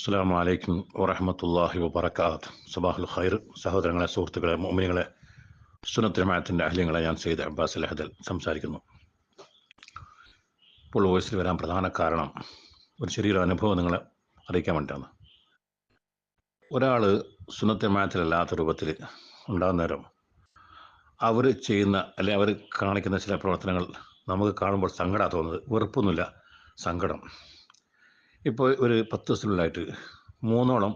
അസ്സാം വലൈക്കും വറഹമത്തല്ലാഹി വബർക്കാത്ത് സബാഹുൽ ഖൈർ. സഹോദരങ്ങളെ സുഹൃത്തുക്കളെ മോമിനികളെ സുനത്തിരമായത്തിന്റെ അഹ്ലിങ്ങളെ ഞാൻ സെയ്ദ് അബ്ബാസ് അലഹദൽ സംസാരിക്കുന്നു. ഇപ്പോൾ വോയിസിൽ വരാൻ പ്രധാന കാരണം ഒരു ചെറിയൊരു അനുഭവം നിങ്ങളെ അറിയിക്കാൻ വേണ്ടിയിട്ടാണ് ഒരാൾ സുനത്തിരമായത്തിലല്ലാത്ത രൂപത്തിൽ ഉണ്ടാകുന്ന നേരം അവർ ചെയ്യുന്ന അല്ലെ അവർ കാണിക്കുന്ന ചില പ്രവർത്തനങ്ങൾ നമുക്ക് കാണുമ്പോൾ സങ്കടമാണ് തോന്നുന്നത്. വെറുപ്പൊന്നുമില്ല. സങ്കടം. ഇപ്പോൾ ഒരു പത്ത് ദിവസത്തിനുള്ളിലായിട്ട് മൂന്നോളം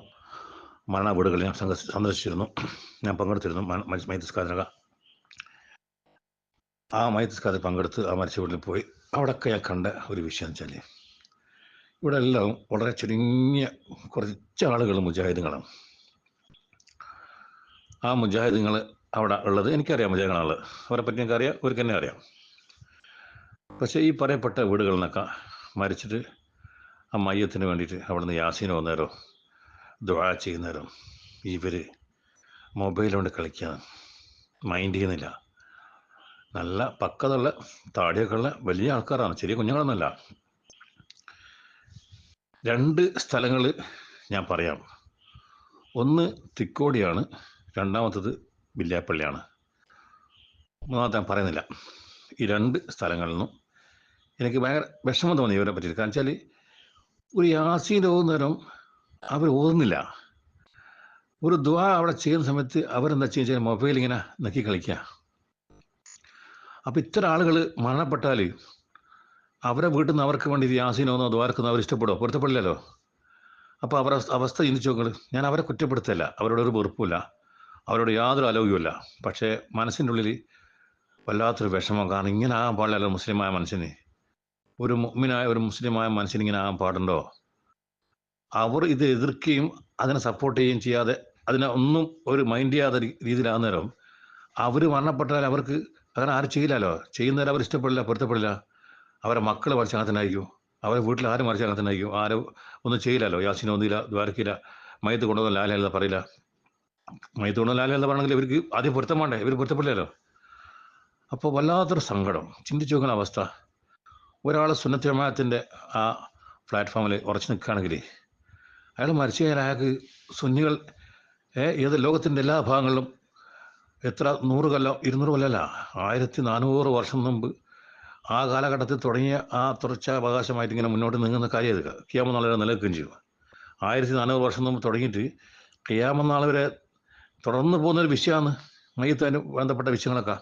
മരണ വീടുകൾ ഞാൻ സന്ദ സന്ദർശിച്ചിരുന്നു. ഞാൻ പങ്കെടുത്തിരുന്നു മൈതസ്കാരക ആ മൈതസ്കാരത്തിൽ പങ്കെടുത്ത് ആ മരിച്ച വീട്ടിൽ പോയി. അവിടെയൊക്കെ ഞാൻ കണ്ട ഒരു വിഷയം വെച്ചാൽ ഇവിടെ എല്ലാം വളരെ ചുരുങ്ങിയ കുറച്ച് ആളുകൾ മുജാഹിദുകളാണ് ആ മുജാഹിദുകൾ അവിടെ ഉള്ളത് എനിക്കറിയാം മുജാഹിദുകളാണ് അവരെ പറ്റി എനിക്കറിയാം അവർക്ക് തന്നെ അറിയാം. പക്ഷേ ഈ പറയപ്പെട്ട വീടുകളിൽ നിന്നൊക്കെ മരിച്ചിട്ട് ആ മയ്യത്തിന് വേണ്ടിയിട്ട് അവിടുന്ന് യാസീന വന്നേരോ? ദുആ ചെയ്യുന്നേരോ? ഇവർ മൊബൈൽ കൊണ്ട് കളിക്കാൻ മൈൻഡ് ചെയ്യുന്നില്ല. നല്ല പക്കതുള്ള താടിയൊക്കെ ഉള്ള വലിയ ആൾക്കാരാണ്. ചെറിയ കുഞ്ഞുങ്ങളൊന്നുമല്ല. രണ്ട് സ്ഥലങ്ങൾ ഞാൻ പറയാം. ഒന്ന് തിക്കോടിയാണ് രണ്ടാമത്തത് വില്യാപ്പള്ളിയാണ്. മൂന്നാമത്തെ ഞാൻ പറയുന്നില്ല. ഈ രണ്ട് സ്ഥലങ്ങളിൽ നിന്നും എനിക്ക് ഭയങ്കര വിഷമം തോന്നി ഇവരെ പറ്റിയിട്ട്. കാരണം വെച്ചാൽ ഒരു യാസീൻ ഓതുന്നേരം അവർ ഓതുന്നില്ല. ഒരു ദ്വാ അവിടെ ചെയ്യുന്ന സമയത്ത് അവരെന്താ ചെയ്യുക മൊബൈൽ ഇങ്ങനെ നക്കി കളിക്കുക. അപ്പം ഇത്ര ആളുകൾ മരണപ്പെട്ടാൽ അവരെ വീട്ടിൽ നിന്ന് അവർക്ക് വേണ്ടി യാസീൻ ഓന്നോ ദ്വാരക്കുന്നോ അവർ ഇഷ്ടപ്പെടുമോ പൊരുത്തപ്പെടില്ലല്ലോ. അപ്പോൾ അവരെ അവസ്ഥ ചിന്തിച്ചു നോക്കൾ ഞാൻ അവരെ കുറ്റപ്പെടുത്തല്ല അവരോട് ഒരു വെറുപ്പില്ല അവരോട് യാതൊരു അലോഗ്യമില്ല പക്ഷേ മനസ്സിന്റെ ഉള്ളിൽ വല്ലാത്തൊരു വിഷമം കാരണം ഇങ്ങനെ ആകാൻ പാടില്ലല്ലോ മുസ്ലിമായ മനുഷ്യന്. ഒരു മുഗ്മിനായ ഒരു മുസ്ലിമായ മനുഷ്യൻ ഇങ്ങനെ ആകാൻ പാടുണ്ടോ? അവർ ഇത് എതിർക്കുകയും അതിനെ സപ്പോർട്ട് ചെയ്യുകയും ചെയ്യാതെ അതിനെ ഒന്നും ഒരു മൈൻഡ് ചെയ്യാത്ത രീതിയിലാകുന്നേരം അവർ മരണപ്പെട്ടാൽ അവർക്ക് അങ്ങനെ ആരും ചെയ്യില്ലല്ലോ. ചെയ്യുന്നവരെ അവർ ഇഷ്ടപ്പെടില്ല പൊരുത്തപ്പെടില്ല. അവരെ മക്കൾ ആയിരിക്കും. അവരെ വീട്ടിൽ ആരും ആയിരിക്കും. ആരും ഒന്നും ചെയ്യില്ലല്ലോ. യാസിനെ ഒന്നില്ല ദ്വാരക്കില്ല മയത്ത് കൊണ്ടുവന്ന ലാലല്ല പറയില്ല. മയത്ത് കൊണ്ടുവന്ന ലാലല്ല പറയണമെങ്കിൽ ഇവർക്ക് ആദ്യം പൊരുത്തം വേണ്ടേ? ഇവർ പൊരുത്തപ്പെടില്ലല്ലോ. അപ്പോൾ വല്ലാത്തൊരു സങ്കടം. ചിന്തിച്ചു നോക്കുന്ന അവസ്ഥ. ഒരാൾ സുന്നത്ത് ജമാഅത്തിന്റെ ആ പ്ലാറ്റ്ഫോമിൽ ഉറച്ചു നിൽക്കുകയാണെങ്കിൽ അയാൾ മരിച്ചു കഴിഞ്ഞാൽ അയാൾക്ക് സുന്നികൾ ഏത് ലോകത്തിന്റെ എല്ലാ ഭാഗങ്ങളിലും എത്ര നൂറ് കൊല്ലം ഇരുന്നൂറ് കൊല്ലമല്ല ആയിരത്തി നാനൂറ് വർഷം മുമ്പ് ആ കാലഘട്ടത്തിൽ തുടങ്ങിയ ആ തുടർച്ചാവകാശമായിട്ട് ഇങ്ങനെ മുന്നോട്ട് നീങ്ങുന്ന കാര്യം ഇത്. നാളെ വരെ നിലനിൽക്കുകയും ചെയ്യും. ആയിരത്തി നാനൂറ് വർഷം മുമ്പ് തുടങ്ങിയിട്ട് കിയാമനാൾ വരെ തുടർന്ന് പോകുന്നൊരു വിഷയമാണ് മയ്യത്തിന് ബന്ധപ്പെട്ട വിഷയങ്ങളൊക്കെ.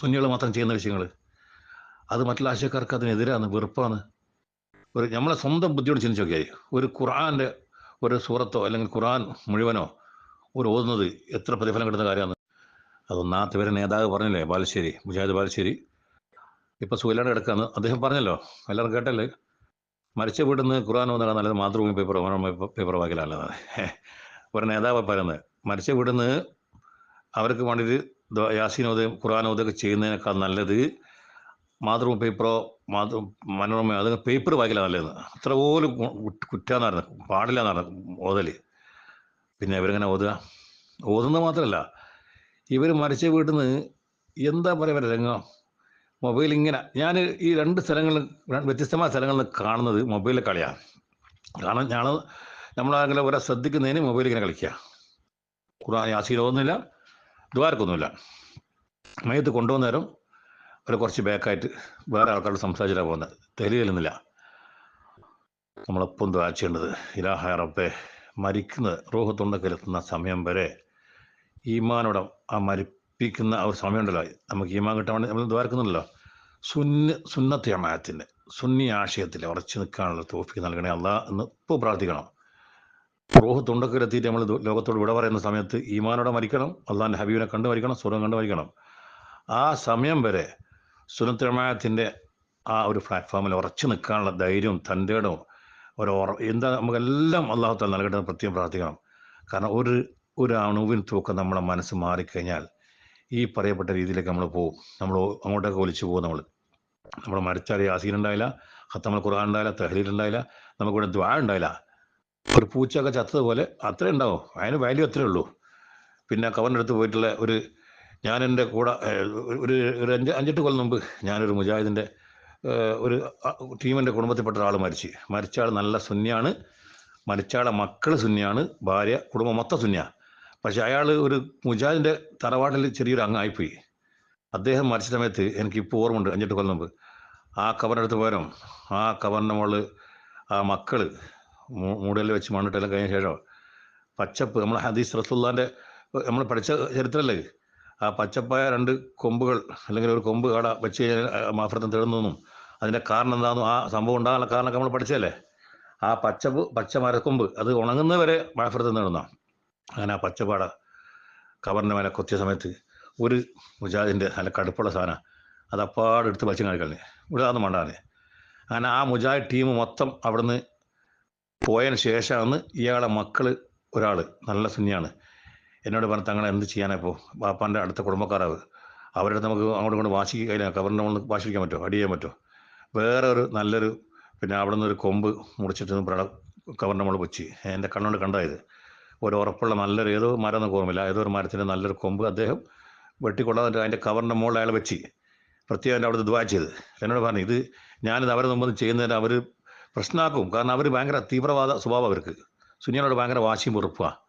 സുന്നികൾ മാത്രം ചെയ്യുന്ന വിഷയങ്ങൾ അത് മറ്റുള്ള ആശയക്കാർക്ക് അതിനെതിരാണ് വെറുപ്പാണ്. ഒരു നമ്മളെ സ്വന്തം ബുദ്ധിയോട് ചിന്തിച്ചു നോക്കിയാൽ ഒരു ഖുർആാന്റെ ഒരു സൂറത്തോ അല്ലെങ്കിൽ ഖുർആൻ മുഴുവനോ ഒരു ഓതുന്നത് എത്ര പ്രതിഫലം കിട്ടുന്ന കാര്യമാണ്. അതൊന്നാമത്തെ പേരെ നേതാവ് പറഞ്ഞില്ലേ ബാലുശ്ശേരി മുജാഹിദ് ബാലുശ്ശേരി? ഇപ്പം സുഖലാണ് കിടക്കാന്ന് അദ്ദേഹം പറഞ്ഞല്ലോ എല്ലാവരും കേട്ടല്ലേ? മരിച്ച വീട്ടിൽ നിന്ന് ഖുർആൻ വന്നാൽ നല്ലത് മാതൃഭൂമി പേപ്പർ മനോരമ പേപ്പർ വാക്കിലാണ് ഒരു നേതാവ് പറയുന്നത് മരിച്ച വീട്ടിൽ നിന്ന് അവർക്ക് വേണ്ടിയിട്ട് യാസീനോദയം ഖുർആാനോദയൊക്കെ ചെയ്യുന്നതിനേക്കാൾ നല്ലത് മാതൃഭൂമി പേപ്പറോ മാതൃ മനോരമ അത് പേപ്പർ വായിക്കില്ല നല്ലത്. അത്ര പോലും കുറ്റാന്നായിരുന്നു പാടില്ല എന്നാണ് ഓതൽ. പിന്നെ ഇവരിങ്ങനെ ഓതുക? ഓതുന്നത് മാത്രമല്ല ഇവർ മരിച്ച വീട്ടിൽ നിന്ന് എന്താ പറയുക രംഗം? മൊബൈൽ ഇങ്ങനെ ഞാൻ ഈ രണ്ട് സ്ഥലങ്ങളിൽ വ്യത്യസ്തമായ സ്ഥലങ്ങളിൽ കാണുന്നത് മൊബൈലിൽ കളിയാണ് കാരണം ഞാൻ നമ്മളാരെങ്കിലും ഒരാ ശ്രദ്ധിക്കുന്നതിന് മൊബൈൽ ഇങ്ങനെ കളിക്കുക യാസീൻ ഓതുന്നില്ല ദ്വാരക്കൊന്നുമില്ല. മയത്ത് കൊണ്ടുവന്നേരം ഒരു കുറച്ച് ബാക്കായിട്ട് വേറെ ആൾക്കാരോട് സംസാരിച്ചിട്ടാണ് പോകുന്നത്. തെളിയില്ലെന്നില്ല നമ്മളെപ്പം ദ്വാ ചെയ്യേണ്ടത് ഇലാഹായ റബ്ബെ മരിക്കുന്നത് റോഹത്തൊണ്ടക്കിലെത്തുന്ന സമയം വരെ ഈമാനോടം ആ മരിപ്പിക്കുന്ന ആ ഒരു സമയമുണ്ടല്ലോ. നമുക്ക് ഈമാൻ കിട്ടാൻ നമ്മൾ ദ്വാരക്കുന്നുണ്ടല്ലോ. സുന്ന സുന്നത്തെ അമായത്തിന്റെ സുന്നി ആശയത്തിൽ ഉറച്ചു നിൽക്കാനുള്ള തോഫിക്ക് നൽകണേ അല്ല എന്ന് ഇപ്പോൾ പ്രാർത്ഥിക്കണം. റോഹ് തുണ്ടക്കിലെത്തിയിട്ട് നമ്മൾ ലോകത്തോട് വിട പറയുന്ന സമയത്ത് ഈമാനോടെ മരിക്കണം അള്ളാന്റെ ഹബീബിനെ കണ്ടു മരിക്കണം സ്വർഗം കണ്ടു മരിക്കണം. ആ സമയം വരെ സുനത്തമായത്തിന്റെ ആ ഒരു പ്ലാറ്റ്ഫോമിൽ ഉറച്ചു നിൽക്കാനുള്ള ധൈര്യവും തന്റെടവും ഒരു എന്താ നമുക്കെല്ലാം അള്ളാഹുത്താൽ നൽകട്ടെ പ്രത്യേകം പ്രാർത്ഥിക്കണം. കാരണം ഒരു ഒരു അണുവിൻ തൂക്കം നമ്മളെ മനസ്സ് മാറിക്കഴിഞ്ഞാൽ ഈ പറയപ്പെട്ട രീതിയിലേക്ക് നമ്മൾ പോകും നമ്മൾ അങ്ങോട്ടൊക്കെ ഒലിച്ചു പോകും നമ്മൾ നമ്മൾ മരിച്ചാൽ യാസീൻ ഉണ്ടായില്ല ഹത്തമൽ ഖുർആൻ ഉണ്ടായില്ല തെഹലീൽ ഉണ്ടായില്ല നമുക്കിവിടെ ദ്വാ ഉണ്ടായില്ല. ഒരു പൂച്ചയൊക്കെ ചത്തതുപോലെ അത്രേ ഉണ്ടാവും. അതിന് വാല്യൂ അത്രേ ഉള്ളൂ. പിന്നെ കവറിന്റെ അടുത്ത് പോയിട്ടുള്ള ഒരു ഞാൻ എന്റെ കൂടെ ഒരു ഒരു അഞ്ച് അഞ്ചെട്ട് കൊല്ലം മുമ്പ് ഞാനൊരു മുജാഹിദിന്റെ ഒരു ടീമിന്റെ കുടുംബത്തിൽപ്പെട്ട ഒരാൾ മരിച്ച്. മരിച്ച ആൾ നല്ല സുന്നിയാണ്. ആളെ മക്കൾ സുന്നിയാണ്. ഭാര്യ കുടുംബം മൊത്തം സുന്നിയ. പക്ഷെ അയാൾ ഒരു മുജാഹിദിന്റെ തറവാട്ടിൽ ചെറിയൊരു അംഗമായിപ്പോയി. അദ്ദേഹം മരിച്ച സമയത്ത് എനിക്ക് ഇപ്പോൾ ഓർമ്മയുണ്ട് അഞ്ചെട്ട് കൊല്ലം മുമ്പ്. ആ കവറിനടുത്ത് പോരും ആ കവറിന്റെ മുകളിൽ ആ മക്കൾ മൂടലിൽ വെച്ച് മണ്ണിട്ടെല്ലാം കഴിഞ്ഞ ശേഷം പച്ചപ്പ് നമ്മൾ ഹദീസ് റസുല്ലാന്റെ നമ്മൾ പഠിച്ച ചരിത്രമല്ലേ ആ പച്ചപ്പായ രണ്ട് കൊമ്പുകൾ അല്ലെങ്കിൽ ഒരു കൊമ്പ് കട വെച്ച് കഴിഞ്ഞാൽ മാഫ്രത്തം തേടുന്നതെന്നും അതിന്റെ കാരണം എന്താണെന്നും ആ സംഭവം ഉണ്ടാകാനുള്ള കാരണമൊക്കെ നമ്മൾ പഠിച്ചതല്ലേ? ആ പച്ചപ്പ് പച്ച മരക്കൊമ്പ് അത് ഉണങ്ങുന്നവരെ മാഫ്രത്തം തേടുന്ന അങ്ങനെ ആ പച്ചപ്പാട കവറിന്റെ മേലെ കൊത്തിയ സമയത്ത് ഒരു മുജാഹിദിന്റെ നല്ല കടുപ്പുള്ള സാധനം അത് അപ്പാട് എടുത്ത് വലിച്ചു കാണിക്കളഞ്ഞ് ഇവിടെ അതൊന്നും വേണ്ടാതെ അങ്ങനെ ആ മുജാഹിദ് ടീം മൊത്തം അവിടുന്ന് പോയതിന് ശേഷമാണ് ഇയാളെ മക്കൾ ഒരാൾ നല്ല സുന്നിയാണ്. എന്നോട് പറഞ്ഞ തങ്ങളെ എന്ത് ചെയ്യാനിപ്പോൾ ബാപ്പാന്റെ അടുത്ത കുടുംബക്കാരാവ്. അവരുടെ നമുക്ക് അങ്ങോട്ട് കൊണ്ട് വാശി കയ്യിലാണ് കവറിന്റെ മുകളിൽ വാശി വയ്ക്കാൻ പറ്റുമോ? അടി ചെയ്യാൻ പറ്റുമോ? വേറെ ഒരു നല്ലൊരു പിന്നെ അവിടെ നിന്ന് ഒരു കൊമ്പ് മുറിച്ചിട്ട് പ്രട കവറിന്റെ മുകളിൽ വെച്ച്. എന്റെ കണ്ണുകൊണ്ട് കണ്ടായത് ഒരു ഉറപ്പുള്ള നല്ലൊരു ഏതോ മരം എന്നൊക്കെ ഓർമ്മയില്ല. ഏതോ ഒരു മരത്തിന്റെ നല്ലൊരു കൊമ്പ് അദ്ദേഹം വെട്ടിക്കൊള്ളാതെ അതിന്റെ കവറിന്റെ മുകളിൽ അയാൾ വെച്ച്. പ്രത്യേകം എന്റെ അവിടുത്തെ ദ്വാ ചെയ്ത്. എന്നോട് പറഞ്ഞു ഇത് ഞാനിത് അവരെ മുമ്പ് ചെയ്യുന്നതിന് അവർ പ്രശ്നമാക്കും. കാരണം അവർ ഭയങ്കര തീവ്രവാദ സ്വഭാവം അവർക്ക്. സുനിയനോട് ഭയങ്കര വാശിയും വെറുപ്പാണ്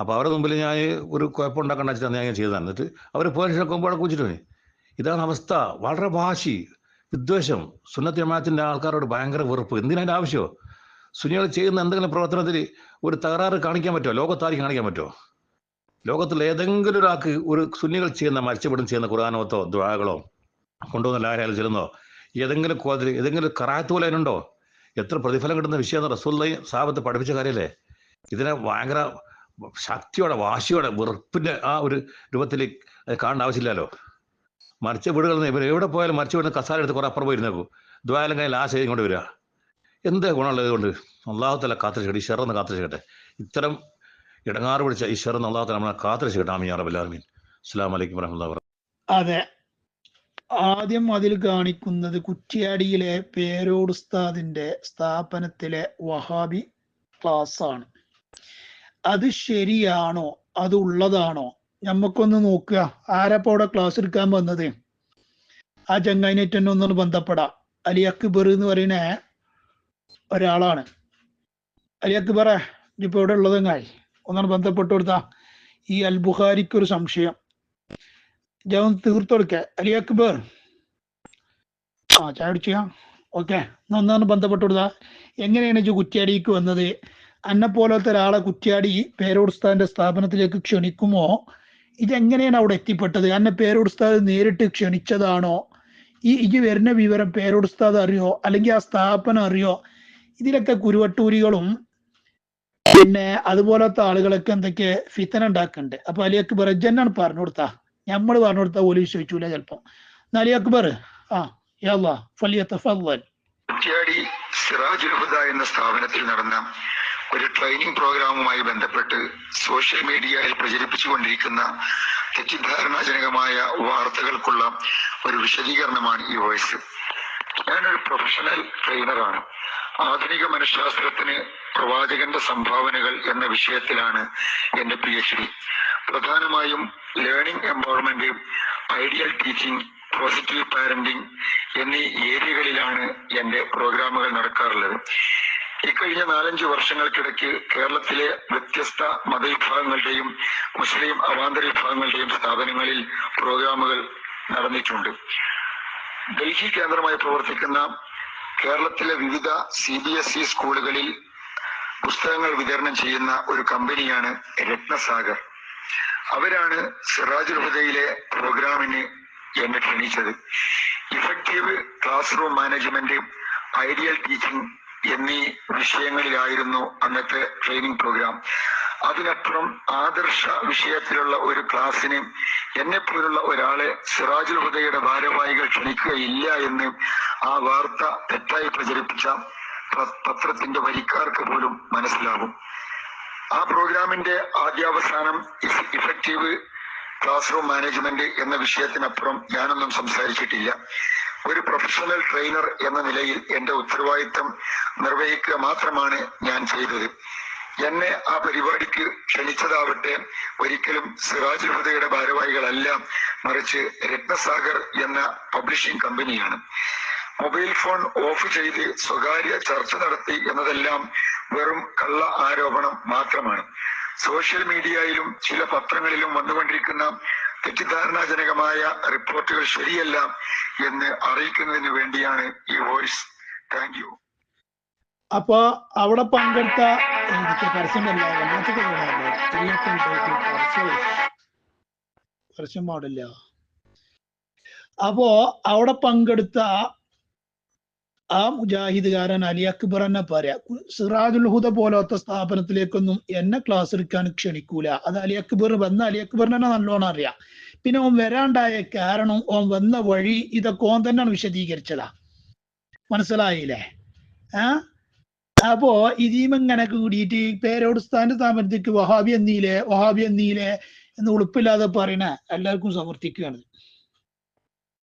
അപ്പോൾ അവരുടെ മുമ്പിൽ ഞാൻ ഒരു കുഴപ്പമുണ്ടാക്കണ്ട വെച്ചിട്ടാണ് ഞാൻ ചെയ്തതാണ് എന്നിട്ട് അവർ ശേഷം കൊമ്പോടെ കുച്ചിട്ട് ഇതാണ് അവസ്ഥ. വളരെ വാശി വിദ്വേഷം. സുന്നത്തി ജമാഅത്തിന്റെ ആൾക്കാരോട് ഭയങ്കര വെറുപ്പ്. എന്തിനതിന്റെ ആവശ്യമോ? സുനികൾ ചെയ്യുന്ന എന്തെങ്കിലും പ്രവർത്തനത്തിൽ ഒരു തകരാറ് കാണിക്കാൻ പറ്റുമോ? ലോകത്താരി കാണിക്കാൻ പറ്റുമോ? ലോകത്തിൽ ഏതെങ്കിലും ഒരാൾക്ക് ഒരു സുന്നികൾ ചെയ്യുന്ന മരിച്ചപ്പെടും ചെയ്യുന്ന ഖുർആാനോത്തോ ദ്വാകളോ കൊണ്ടുവന്ന ലാരായാലും ചെല്ലുന്നോ ഏതെങ്കിലും കോതിൽ ഏതെങ്കിലും കറാത്ത് പോലെ അതിനുണ്ടോ? എത്ര പ്രതിഫലം കിട്ടുന്ന വിഷയം റസൂൽ സാബത്ത് പഠിപ്പിച്ച കാര്യമല്ലേ ഇതിനെ ഭയങ്കര ശക്തിയോടെ വാശിയോടെ വെറുപ്പിന്റെ ആ ഒരു രൂപത്തിൽ കാണേണ്ട ആവശ്യമില്ലല്ലോ. മരിച്ച നിന്ന് ഇവർ എവിടെ പോയാലും മരിച്ച വീടിന് കസാര എടുത്ത് കുറെ അപ്പുറം പോയിരുന്നേക്കും. ദ്വായാലും കയ്യിൽ ആ ചെയ്ത് കൊണ്ട് വരിക. എന്ത് ഗുണമുള്ളത് കൊണ്ട് അള്ളാഹുത്തല കാത്തിരിക്കട്ടെ ഈ ഷെറന്ന് കാത്തിരിക്കട്ടെ ഇത്തരം ഇടങ്ങാറ് പിടിച്ച ഈ ഷെറന്ന് അള്ളാഹുത്തല നമ്മളെ കാത്തിരിക്കട്ടെ ആമി അറബുല്ലാമീൻ അസ്സാം വലൈക്കും വരഹമുല്ല അതെ. ആദ്യം അതിൽ കാണിക്കുന്നത് കുറ്റിയാടിയിലെ പേരോട് ഉസ്താദിന്റെ സ്ഥാപനത്തിലെ വഹാബി ക്ലാസ് ആണ് അത് ശരിയാണോ? അത് ഉള്ളതാണോ? ഞമ്മക്കൊന്ന് നോക്കുക. ആരപ്പോ അവിടെ ക്ലാസ് എടുക്കാൻ വന്നത്? ആ ചങ്ങായിനായിട്ട് തന്നെ ഒന്നൊന്ന് ബന്ധപ്പെടാം. അലി അക്ബർ എന്ന് പറയുന്ന ഒരാളാണ്. അലി അക്ബറെ ഇപ്പൊ ഇവിടെ ഉള്ളതെങ്ങായി? ഒന്നാണ് ബന്ധപ്പെട്ട് കൊടുത്താ. ഈ അൽ ബുഖാരിക്ക് ഒരു സംശയം ജവൻ തീർത്തു കൊടുക്ക. അലി അക്ബർ. ആ ചായ ഓക്കെ. ഒന്നാണ് ബന്ധപ്പെട്ട് കൊടുത്താ. എങ്ങനെയാണ് കുറ്റ്യാടിക്ക് വന്നത്? അന്നെ പോലത്തെ ഒരാളെ കുറ്റ്യാടി പേരോടുസ്താദിന്റെ സ്ഥാപനത്തിലേക്ക് ക്ഷണിക്കുമോ? ഇതെങ്ങനെയാണ് അവിടെ എത്തിപ്പെട്ടത്? അന്നെ പേരോടുസ്താദ് നേരിട്ട് ക്ഷണിച്ചതാണോ? ഈ ഇജ് വരുന്ന വിവരം പേരോടുസ്താദ് അറിയോ? അല്ലെങ്കിൽ ആ സ്ഥാപനം അറിയോ? ഇതിലൊക്കെ കുരുവട്ടൂരികളും പിന്നെ അതുപോലത്തെ ആളുകളൊക്കെ എന്തൊക്കെ ഫിത്തന ഉണ്ടാക്കുന്നുണ്ട് അപ്പൊ അലി അക്ബർ ജന്നാണ് പറഞ്ഞു കൊടുത്താ. നമ്മൾ പറഞ്ഞു കൊടുത്താ പോലും വിശ്വസിച്ചൂല ചിലപ്പോ. അലി അക്ബർ? ആ യാ ഹുദ എന്ന സ്ഥാപനത്തിൽ നടന്ന ഒരു ട്രെയിനിങ് പ്രോഗ്രാമുമായി ബന്ധപ്പെട്ട് സോഷ്യൽ മീഡിയയിൽ പ്രചരിപ്പിച്ചുകൊണ്ടിരിക്കുന്ന തെറ്റിദ്ധാരണാജനകമായ വാർത്തകൾക്കുള്ള ഒരു വിശദീകരണമാണ് ഈ വോയിസ് ഞാനൊരു പ്രൊഫഷണൽ ട്രെയിനറാണ് ആധുനിക മനഃശാസ്ത്രത്തിന് പ്രവാചകന്റെ സംഭാവനകൾ എന്ന വിഷയത്തിലാണ് എന്റെ പി എച്ച് ഡി പ്രധാനമായും learning empowerment ideal teaching positive parenting എന്നീ ഏരിയകളിലാണ് എന്റെ പ്രോഗ്രാമുകൾ നടക്കാറുള്ളത്. ഇക്കഴിഞ്ഞ നാലഞ്ച് വർഷങ്ങൾക്കിടയ്ക്ക് കേരളത്തിലെ വ്യത്യസ്ത മതവിഭാഗങ്ങളുടെയും മുസ്ലിം അവാന്തര വിഭാഗങ്ങളുടെയും സ്ഥാപനങ്ങളിൽ പ്രോഗ്രാമുകൾ നടന്നിട്ടുണ്ട്. ഡൽഹി കേന്ദ്രമായി പ്രവർത്തിക്കുന്ന കേരളത്തിലെ വിവിധ സി ബി എസ് ഇ സ്കൂളുകളിൽ പുസ്തകങ്ങൾ വിതരണം ചെയ്യുന്ന ഒരു കമ്പനിയാണ് രത്നസാഗർ. അവരാണ് സിറാജ് ഹുദയിലെ പ്രോഗ്രാമിന് എന്നെ ക്ഷണിച്ചത്. Effective class room management ideal teaching എന്നീ വിഷയങ്ങളിലായിരുന്നു അന്നത്തെ ട്രെയിനിങ് പ്രോഗ്രാം അതിനപ്പുറം ആദർശ വിഷയത്തിലുള്ള ഒരു ക്ലാസ്സിന് എന്നെ പോലുള്ള ഒരാളെ സിറാജുൽ ഹുദയുടെ ഭാരവാഹികൾ ക്ഷണിക്കുകയില്ല എന്ന് ആ വാർത്ത തെറ്റായി പ്രചരിപ്പിച്ച പത്രത്തിന്റെ വരിക്കാർക്ക് പോലും മനസ്സിലാകും. ആ പ്രോഗ്രാമിന്റെ ആദ്യാവസാനം ഇഫ്- ഇഫക്റ്റീവ് ക്ലാസ് റൂം മാനേജ്മെന്റ് എന്ന വിഷയത്തിനപ്പുറം ഞാനൊന്നും സംസാരിച്ചിട്ടില്ല. ഒരു പ്രൊഫഷണൽ ട്രെയിനർ എന്ന നിലയിൽ എന്റെ ഉത്തരവാദിത്തം നിർവഹിക്കുക മാത്രമാണ് ഞാൻ ചെയ്തത്. എന്നെ ആ പരിപാടിക്ക് ക്ഷണിച്ചതാവട്ടെ ഒരിക്കലും സിറാജ് ഹുദയുടെ ഭാരവാഹികളല്ല മറിച്ച് രത്നസാഗർ എന്ന പബ്ലിഷിംഗ് കമ്പനിയാണ് മൊബൈൽ ഫോൺ ഓഫ് ചെയ്ത് സ്വകാര്യ ചർച്ച നടത്തി എന്നതെല്ലാം വെറും കള്ള ആരോപണം മാത്രമാണ്. സോഷ്യൽ മീഡിയയിലും ചില പത്രങ്ങളിലും വന്നുകൊണ്ടിരിക്കുന്ന തെറ്റിദ്ധാരണാജനകമായ റിപ്പോർട്ടുകൾ ശരിയല്ല എന്ന് അറിയിക്കുന്നതിന് വേണ്ടിയാണ് ഈ വോയിസ്. താങ്ക് യു അപ്പൊ അവിടെ പങ്കെടുത്ത പരസ്യമല്ല പരസ്യം പാടില്ല. അപ്പോ അവിടെ പങ്കെടുത്ത ആ മുജാഹിദുകാരൻ അലി അക്ബർ എന്നെ പറയാ സിറാജുൽ ഹുദ പോലത്തെ സ്ഥാപനത്തിലേക്കൊന്നും എന്നെ ക്ലാസ് എടുക്കാൻ ക്ഷണിക്കൂല. അത് അലി അക്ബർ വന്ന അലി അക്ബറിനെ നല്ലോണം അറിയാം. പിന്നെ ഓൻ വരാണ്ടായ കാരണം ഓൻ വന്ന വഴി ഇതൊക്കെ ഓൻ തന്നെയാണ് വിശദീകരിച്ചതാ. മനസ്സിലായില്ലേ? ആ? അപ്പോ ഇതീമിങ്ങനെ കൂടിയിട്ട് പേരോട് സ്ഥാന സ്ഥാപനത്തേക്ക് വഹാബി എന്നീലെ വഹാബി എന്നീലെ എന്ന് ഉളുപ്പില്ലാതെ പറയണ എല്ലാവർക്കും സമർത്ഥിക്കുകയാണ്.